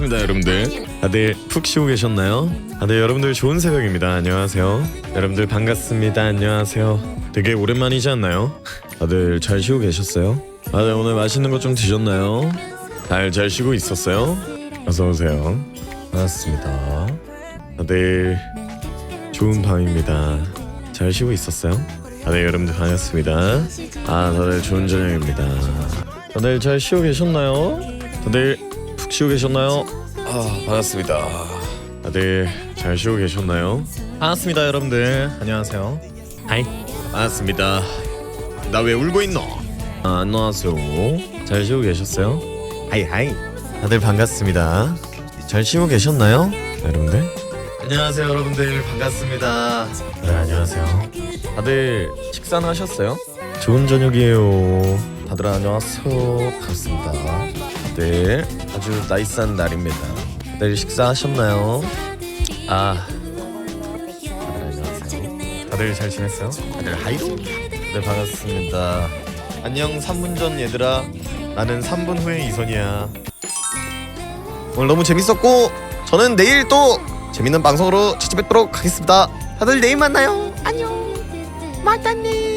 반갑습니다 여러분들 다들 푹 쉬고 계셨나요? 다들 여러분들 좋은 새벽입니다 안녕하세요 여러분들 반갑습니다 안녕하세요 되게 오랜만이지 않나요? 다들 잘 쉬고 계셨어요? 다들 오늘 맛있는 거 좀 드셨나요? 잘 잘 쉬고 있었어요? 어서오세요 반갑습니다 다들 좋은 밤입니다 잘 쉬고 있었어요? 다들 여러분들 반갑습니다 아 다들 좋은 저녁입니다 다들 잘 쉬고 계셨나요? 다들 푹 쉬고 계셨나요? 아 반갑습니다. 다들 잘 쉬고 계셨나요? 반갑습니다 여러분들. 안녕하세요. 하이. 반갑습니다. 나 왜 울고 있노? 아, 안녕하세요. 잘 쉬고 계셨어요? 하이 하이. 다들 반갑습니다. 잘 쉬고 계셨나요? 여러분들? 안녕하세요 여러분들 반갑습니다. 네 안녕하세요. 다들 식사는 하셨어요? 좋은 저녁이에요. 다들 안녕하세요. 반갑습니다. 다들 아주 나이스한 날입니다. 다들 식사하셨나요? 아, 다들 안녕하세요. 다들 잘 지냈어요? 다들 하이로? 네 반갑습니다. 안녕 3분 전 얘들아. 나는 3분 후의 이선이야. 오늘 너무 재밌었고 저는 내일 또 재밌는 방송으로 찾아뵙도록 하겠습니다. 다들 내일 만나요. 안녕. 마다님.